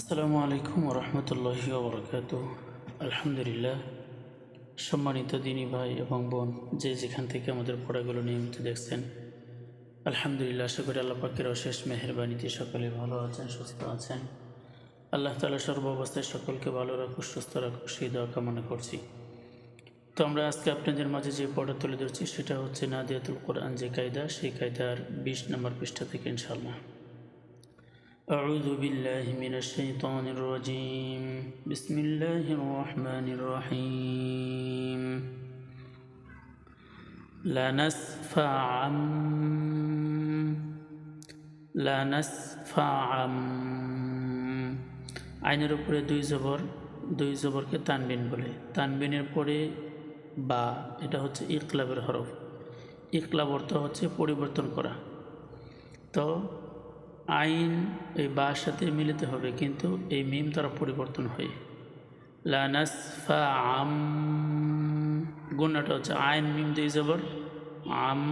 আসসালামু আলাইকুম রহমতুল্লাহি ওবরকাত আলহামদুলিল্লাহ। সম্মানিত দিনী ভাই এবং বোন, যে যেখান থেকে আমাদের পড়াগুলো নিয়মিত দেখছেন, আলহামদুলিল্লাহ আশা করি আল্লাহ পাকের অশেষ মেহরবানিতে সকলে ভালো আছেন, সুস্থ আছেন। আল্লাহ তালা সর্বাবস্থায় সকলকে ভালো রাখুক, সুস্থ রাখুক, সেই দোয়া কামনা করছি। তো আমরা আজকে আপনাদের মাঝে যে পড়া তুলে ধরছি, সেটা হচ্ছে নাদিয়াতুল কোরআন যে কায়দা, সেই কায়দার বিশ নম্বর পৃষ্ঠা থেকে ইনশাল্লাহ أعوذ بالله من الشيطان الرجيم بسم الله الرحمن الرحيم لنسفعا لنسفعا আইনের উপরে দুই জবর দুই জবরকে তানবিন বলে তানবিনের পরে বা এটা হচ্ছে ইকলাবের হরফ ইকলাব অর্থ হচ্ছে পরিবর্তন করা তো আইন এই বার সাথে মিলিতে হবে, কিন্তু এই মিম তারা পরিবর্তন হয়। লানাসফা আম, গুণাটা হচ্ছে আইন, মিম দিয়ে যাবার আম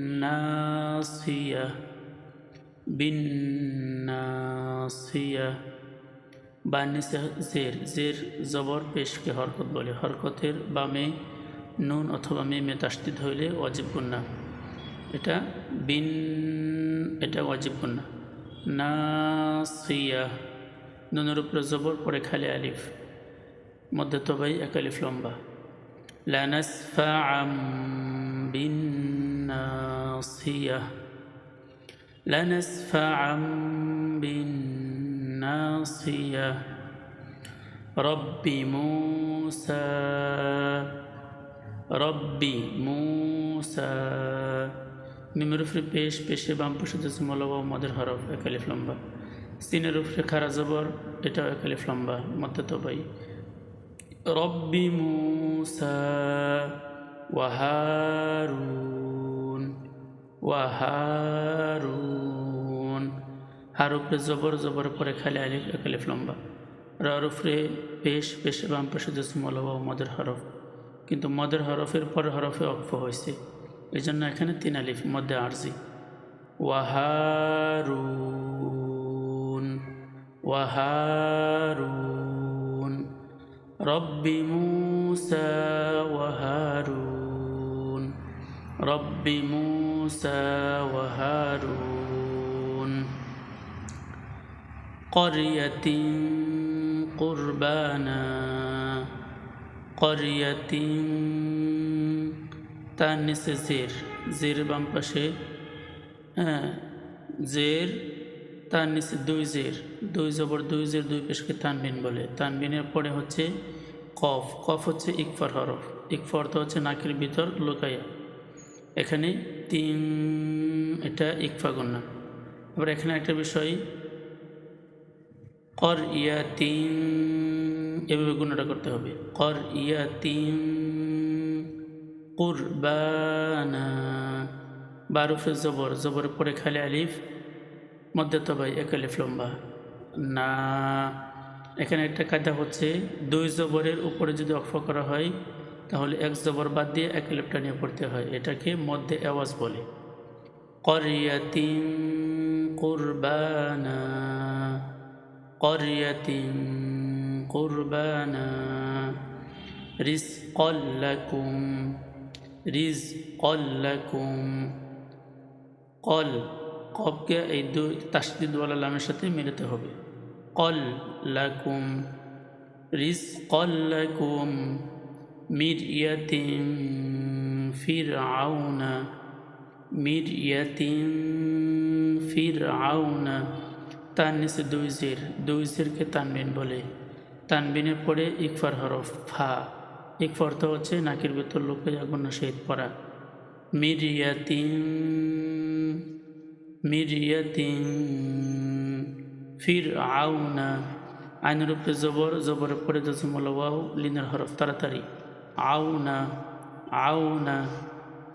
বিন্নাসিয়া বিন্নাসিয়া বানিসে জের জের জবর পেশকে হরকত বলে। হরকতের বামে নুন অথবা মেমে তাস্তিদ হইলে অজীব গুন্না এটা বিন, এটা ওয়াজিব গুন্না নাসিয়া নুনের উপরে জবর, পরে খালি আলিফ। মধ্যে তবাই, এক আলিফ লম্বা। লানাসফাআম বিন নাসিয়া লানাসফাআম বিন নাসিয়া রব্বি মুসা রব্বি মুসা। মিমের পেশ পেশে বাম পাশে যাচ্ছে মদের হরফ একালিফ লম্বা। সিনের উপরে খারা জবর এটাও একালিফ লম্বা মধ্যে তো ভাই রব্বি মুসা ওয়াহারুন ওয়াহারুন হার উপরে জবর জবর পরে খালি আলিফ একালিফ লম্বা। রার পেশ, পেশে বাম পাশে যাচ্ছে মলবা মদের হরফ। কিন্তু মদের হরফের পরে হরফে অক্ফ হয়েছে এই জন্য এখানে তিন আলিফ মধ্যে আরজি ওয়াহারুন ওয়াহারুন রব্বি মুসা ওয়াহারুন রব্বি মুসা ওয়াহারুন قرية قربانا قرية তার নিচে জের জের বাম পাশে হ্যাঁ জের তার নিচে দুই জের, দুই জবর, দুই জের, দুই পেশকে তানবিন বলে। তানবিনের পরে হচ্ছে কফ কফ হচ্ছে ইকফার হরফ। ইকফা অর্থ হচ্ছে নাকের ভিতর লুকাইয়া। এখানে তিন, এটা ইকফা গণ্যা আবার এখানে একটা বিষয়, কর ইয়া তিন, এভাবে গুণটা করতে হবে। কর ইয়া তিন কুরবানা। বারুফে জবর জবরের পরে খালি আলিফ, মধ্যে তো ভাই এক আলিফ লম্বা। না, এখানে একটা কায়দা হচ্ছে, দুই জবরের উপরে যদি অক্ষ করা হয়, তাহলে এক জবর বাদ দিয়ে এক আলিফটা নিয়ে পড়তে হয়। এটাকে মধ্যে আওয়াজ বলে। করিয়াতিন কুরবানা। করিয়াতিন কুরবানা। রিজকাল লাকুম। রিজ কল্লাকুম কল, কবকে এই দুই তাসদিদওয়ালা লামের সাথে মিলাতে হবে। কল লাকুম রিজ কল্লাকুম মির ইয়াতিম ফির আউনা মির ইয়াতিম ফির আউনা তার নিচে দুই জের, দুই জেরকে তানবিন বলে। তানবিনের পরে ইকফার হরফ ফা। এক অর্থ হচ্ছে নাকের ভেতর লোকে আগুন শহীদ পড়া মিরিয়াতিন মিরিয়াতিন ফির আউনা আইনের উপরে জবর জবরে পড়ে যাচ্ছে মলওয়াও লিনের হরফ তাড়াতাড়ি আউনা আউনা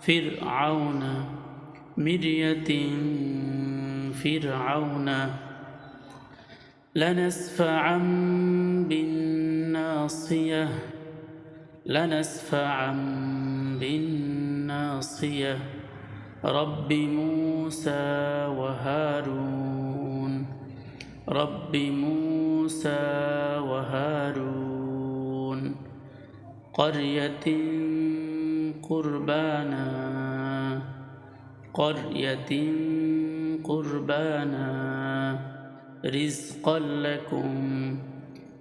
ফির আউনা মিরিয়াতিন ফির আউনা لنسفعا بالناصيه لنسفعا بالناصية. رب موسى وهارون. رب موسى وهارون. قرية قربانا. قرية قربانا. رزقا لكم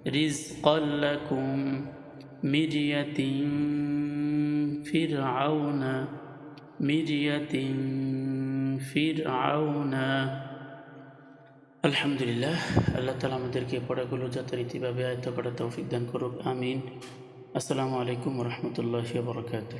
رزقا لكم. مرية فرعون مرية فرعون আলহামদুলিল্লাহ আল্লাহ তালা আমাদেরকে পড়াগুলো যথারীতিভাবে আয়ত্ত করা তৌফিক দান করুক আমিন আসসালামু আলাইকুম রহমতুল্লাহ বরকাত